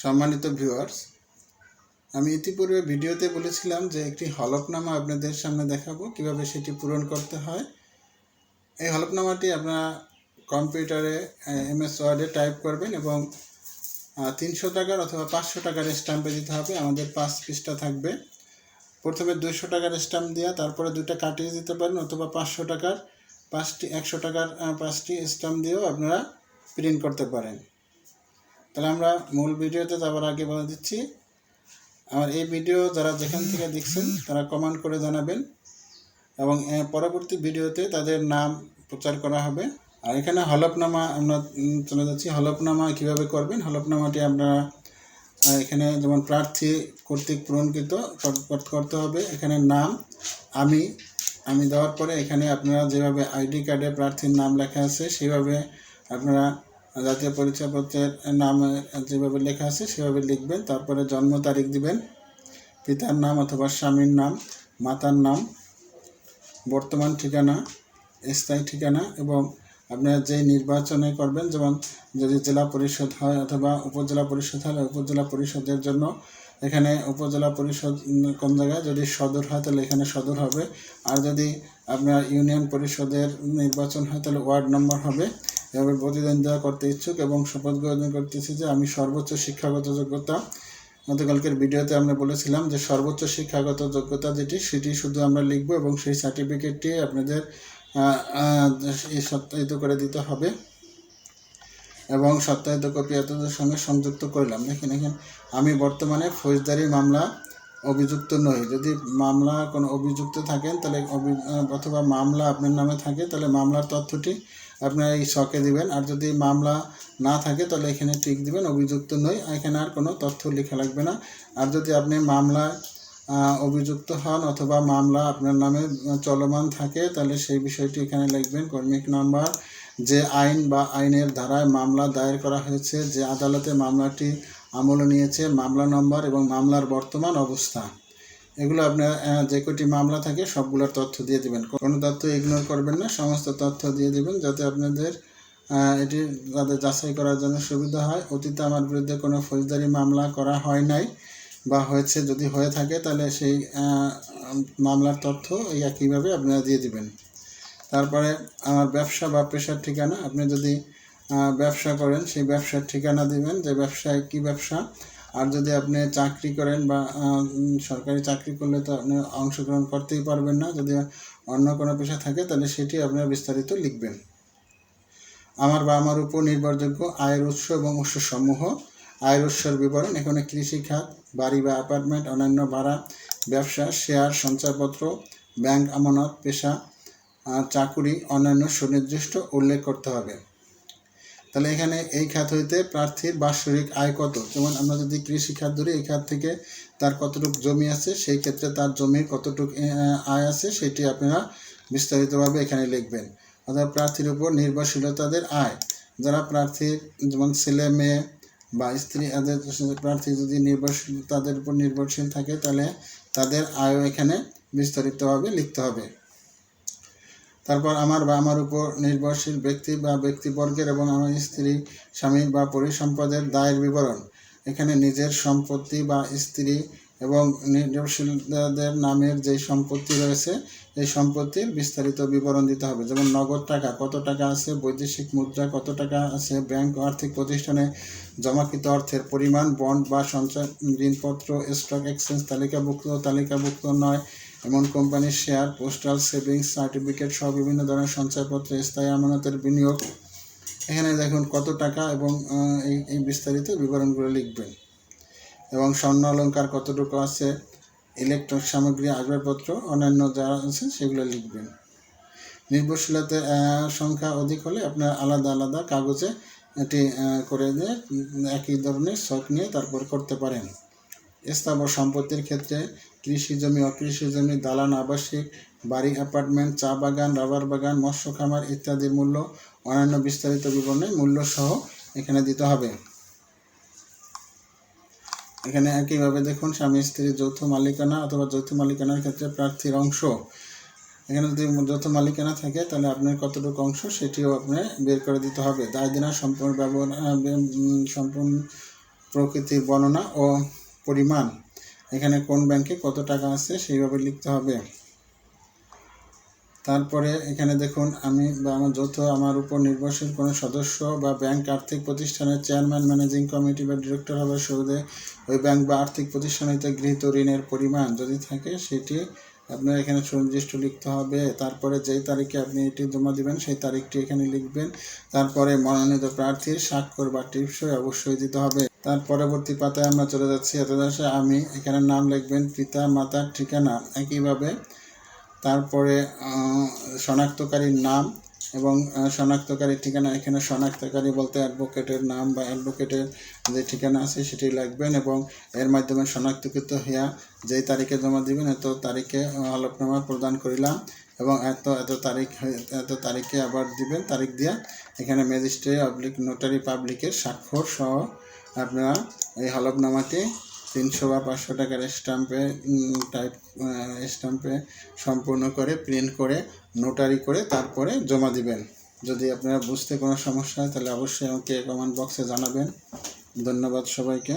সম্মানিত ভিউয়ার্স আমি ইতিপূর্বে ভিডিওতে বলেছিলাম যে একটি হলফনামা আপনাদের সামনে দেখাবো, কীভাবে সেটি পূরণ করতে হয়। এই হলফনামাটি আপনারা কম্পিউটারে এমএস ওয়ার্ডে টাইপ করবেন এবং তিনশো টাকার অথবা পাঁচশো টাকার স্ট্যাম্পে দিতে হবে। আমাদের পাঁচ পিসটা থাকবে। প্রথমে দুইশো টাকার স্ট্যাম্প দেওয়া তারপরে দুইটা কাটিয়ে দিতে পারেন অথবা পাঁচশো টাকার, পাঁচটি, একশো টাকার পাঁচটি স্ট্যাম্প দিয়েও আপনারা প্রিন্ট করতে পারেন। তাহলে আমরা মূল ভিডিওতে যাওয়ার আগে বলে দিচ্ছি, আমার এই ভিডিও যারা যেখান থেকে দেখছেন, তারা কমেন্ট করে জানাবেন এবং পরবর্তী ভিডিওতে তাদের নাম প্রচার করা হবে। আর এখানে হলফনামা আমরা চলে যাচ্ছি। হলফনামা কীভাবে করবেন? হলফনামাটি আপনারা এখানে যেমন প্রার্থী কর্তৃক পূরণকৃত কর- কর- করতে হবে। এখানে নাম, আমি আমি দেওয়ার পরে এখানে আপনারা যেভাবে আইডি কার্ডে প্রার্থীর নাম লেখা আছে, সেভাবে আপনারা জাতীয় পরিচয়পত্রের নাম যেভাবে লেখা আছে, সেভাবে লিখবেন। তারপরে জন্ম তারিখ দিবেন। পিতার নাম অথবা স্বামীর নাম, মাতার নাম, বর্তমান ঠিকানা, স্থায়ী ঠিকানা এবং আপনারা যেই নির্বাচনে করবেন, যেমন যদি জেলা পরিষদ হয় অথবা উপজেলা পরিষদ হলে উপজেলা পরিষদের জন্য এখানে উপজেলা পরিষদ কোন জায়গায়? যদি সদর হয়, তাহলে এখানে সদর হবে। আর যদি আপনার ইউনিয়ন পরিষদের নির্বাচন হয়, তাহলে ওয়ার্ড নম্বর হবে। এভাবে প্রতিদ্বন্দ্বিতা করতে ইচ্ছুক এবং শপথ গ্রহণ করতেছি যে আমি সর্বোচ্চ শিক্ষাগত যোগ্যতা, গতকালকের ভিডিওতে আমরা বলেছিলাম যে সর্বোচ্চ শিক্ষাগত যোগ্যতা যেটি, সেটি শুধু আমরা লিখব এবং সেই সার্টিফিকেটটি আপনাদের সত্যায়িত করে দিতে হবে এবং সত্যায়িত কপি এতদের সঙ্গে সংযুক্ত করলাম। দেখেন এখানে আমি বর্তমানে ফৌজদারি মামলা অভিযুক্ত নই। যদি মামলা কোনো অভিযুক্ত থাকেন, তাহলে অথবা মামলা আপনার নামে থাকে, তাহলে মামলার তথ্যটি আপনার এই শকে দিবেন। আর যদি মামলা না থাকে তাহলে এখানে টিক দিবেন অভিযুক্ত নই। এখানে আর কোনো তথ্য লেখা লাগবে না। আর যদি আপনি মামলায় আহ, অভিযুক্ত হন অথবা মামলা আপনার নামে চলমান থাকে তাহলে সেই বিষয়টি এখানে লিখবেন। কর্মিক নাম্বার যে আইন বা আইনের ধারায় মামলা দায়ের করা হয়েছে যে আদালতে মামলাটি আমলে নিয়েছে মামলা নম্বর এবং মামলার বর্তমান অবস্থা। এগুলো আপনার যে কটি মামলা থাকে সবগুলোর তথ্য দিয়ে দিবেন। কোনো তথ্য ইগনোর করবেন না, সমস্ত তথ্য দিয়ে দিবেন যাতে আপনাদের এটি তাদের যাচাই করার জন্য সুবিধা হয়। অতীতে আমার বিরুদ্ধে কোনো ফৌজদারি মামলা করা হয় নাই বা হয়েছে যদি হয়ে থাকে তাহলে সেই মামলার তথ্য এই একইভাবে আপনারা দিয়ে দিবেন। তারপরে আমার ব্যবসা বা পেশার ঠিকানা, আপনি যদি ব্যবসা করেন সেই ব্যবসার ঠিকানা দিবেন যে ব্যবসায় কি ব্যবসা আর যদি আপনি চাকরি করেন বা সরকারি চাকরি করলে তো আপনি অংশগ্রহণ করতেই পারবেন না। যদি অন্য কোনো পেশা থাকে, তাহলে সেটি আপনারা বিস্তারিত লিখবেন। আমার বা আমার উপর নির্ভরযোগ্য আয়ের উৎস এবং উৎসসমূহ, আয়ের উৎসের বিবরণ, এখানে কৃষিখাত, বাড়ি বা অ্যাপার্টমেন্ট, অন্যান্য ভাড়া, ব্যবসা, শেয়ার সঞ্চয়পত্র ব্যাংক আমানত, পেশা চাকুরি, অন্যান্য সুনির্দিষ্ট উল্লেখ করতে হবে। তাহলে এখানে এই খাত হইতে প্রার্থীর বাৎসরিক আয় কত? যেমন আমরা যদি কৃষি খাত ধরি, এই খাত থেকে তার কতটুকু জমি আছে, সেই ক্ষেত্রে তার জমির কতটুকু আয় আছে, সেটি আপনারা বিস্তারিতভাবে এখানে লিখবেন। অর্থাৎ প্রার্থীর উপর নির্ভরশীলতাদের আয়। যারা প্রার্থীর, যেমন ছেলে, মেয়ে বা স্ত্রী, এদের প্রার্থী যদি নির্ভরশীল, তাদের উপর নির্ভরশীল থাকে, তাহলে তাদের আয়ও এখানে বিস্তারিতভাবে লিখতে হবে। তারপর আমার বা আমার উপর নির্ভরশীল ব্যক্তি বা ব্যক্তিবর্গের এবং আমার স্ত্রী, স্বামী বা পরিসম্পদের দায়ের বিবরণ। এখানে নিজের সম্পত্তি বা স্ত্রী এবং নির্ভরশীলদের নামের যে সম্পত্তি রয়েছে, এই সম্পত্তির বিস্তারিত বিবরণ দিতে হবে। যেমন নগদ টাকা, কত টাকা আছে, বৈদেশিক মুদ্রা, কত টাকা আছে, ব্যাংক আর্থিক প্রতিষ্ঠানে জমাকৃত অর্থের পরিমাণ, বন্ড বা সঞ্চয় ঋণপত্র, স্টক এক্সচেঞ্জ, তালিকাভুক্ত তালিকাভুক্ত নয় এমন কোম্পানির শেয়ার, পোস্টাল, সেভিংস, সার্টিফিকেট সহ বিভিন্ন ধরনের সঞ্চয়পত্র স্থায়ী আমানতের বিনিয়োগ। এখানে দেখুন কত টাকা এবং এই বিস্তারিত বিবরণগুলো লিখবেন। এবং স্বর্ণ অলঙ্কার কতটুকু আছে, ইলেকট্রনিক সামগ্রী, আসবাবপত্র, অন্যান্য যা আছে সেগুলো লিখবেন। নির্ভরশীলতার সংখ্যা অধিক হলে আপনার আলাদা আলাদা কাগজে এটি করে দিয়ে একই ধরনের শখ নিয়ে তারপর করতে পারেন। স্থাবর সম্পত্তির ক্ষেত্রে কৃষি জমি, অকৃষি জমি, দালান, আবাসিক, বাড়ি, অ্যাপার্টমেন্ট, চা বাগান, রাবার বাগান, মৎস্য খামার ইত্যাদির মূল্য, অন্যান্য বিস্তারিত বিবরণে মূল্য সহ এখানে দিতে হবে। এখানে একইভাবে দেখুন, স্বামী স্ত্রীর যৌথ মালিকানা অথবা যৌথ মালিকানার ক্ষেত্রে প্রার্থীর অংশ। এখানে যদি যৌথ মালিকানা থাকে, তাহলে আপনার কতটুকু অংশ সেটিও আপনার বের করে দিতে হবে। দায় দিনা, সম্পূর্ণ ব্যবহার সম্পূর্ণ প্রকৃতির বর্ণনা ও পরিমাণ। এখানে কোন ব্যাংকে কত টাকা আছে সেইভাবে লিখতে হবে। তারপরে এখানে দেখুন, আমি বা আমার যৌথ, আমার উপর নির্ভরশীল কোনো সদস্য বা ব্যাংক আর্থিক প্রতিষ্ঠানের চেয়ারম্যান, ম্যানেজিং কমিটি বা ডিরেক্টর হবে সুদে। ওই ব্যাংক বা আর্থিক প্রতিষ্ঠান হইতে গৃহীত ঋণের পরিমাণ যদি থাকে, সেটি আপনার এখানে সুনির্দিষ্ট লিখতে হবে। তারপরে যেই তারিখে আপনি এটি জমা দিবেন, সেই তারিখটি এখানে লিখবেন। তারপরে মনোনীত প্রার্থীর স্বাক্ষর বা টিপসই অবশ্যই দিতে হবে। তার পরবর্তী পাতায় আমরা চলে যাচ্ছি। এতদাসে আমি এখানে নাম লিখবেন পিতা মাতার ঠিকানা একইভাবে। তারপরে শনাক্তকারীর নাম এবং আহ, শনাক্তকারীর ঠিকানা। এখানে শনাক্তকারী বলতে অ্যাডভোকেটের নাম বা অ্যাডভোকেটের যে ঠিকানা আছে সেটি লিখবেন এবং এর মাধ্যমে শনাক্তকৃত হইয়া যেই তারিখে জমা দিবেন এত তারিখে হলফনামা প্রদান করিলাম এবং এত এত তারিখ এত তারিখে আবার দিবেন। তারিখ দিয়া এখানে ম্যাজিস্ট্রেট অবলিক নোটারি পাবলিকের স্বাক্ষর সহ আপনারা এই হলফনামাতে তিনশো বা পাঁচশো টাকার স্ট্যাম্পে টাইপ স্ট্যাম্পে সম্পূর্ণ করে প্রিন্ট করে নোটারি করে তারপরে জমা দিবেন। যদি আপনারা বুঝতে কোনো সমস্যা হয়, তাহলে অবশ্যই আমাকে কমেন্ট বক্সে জানাবেন। ধন্যবাদ সবাইকে।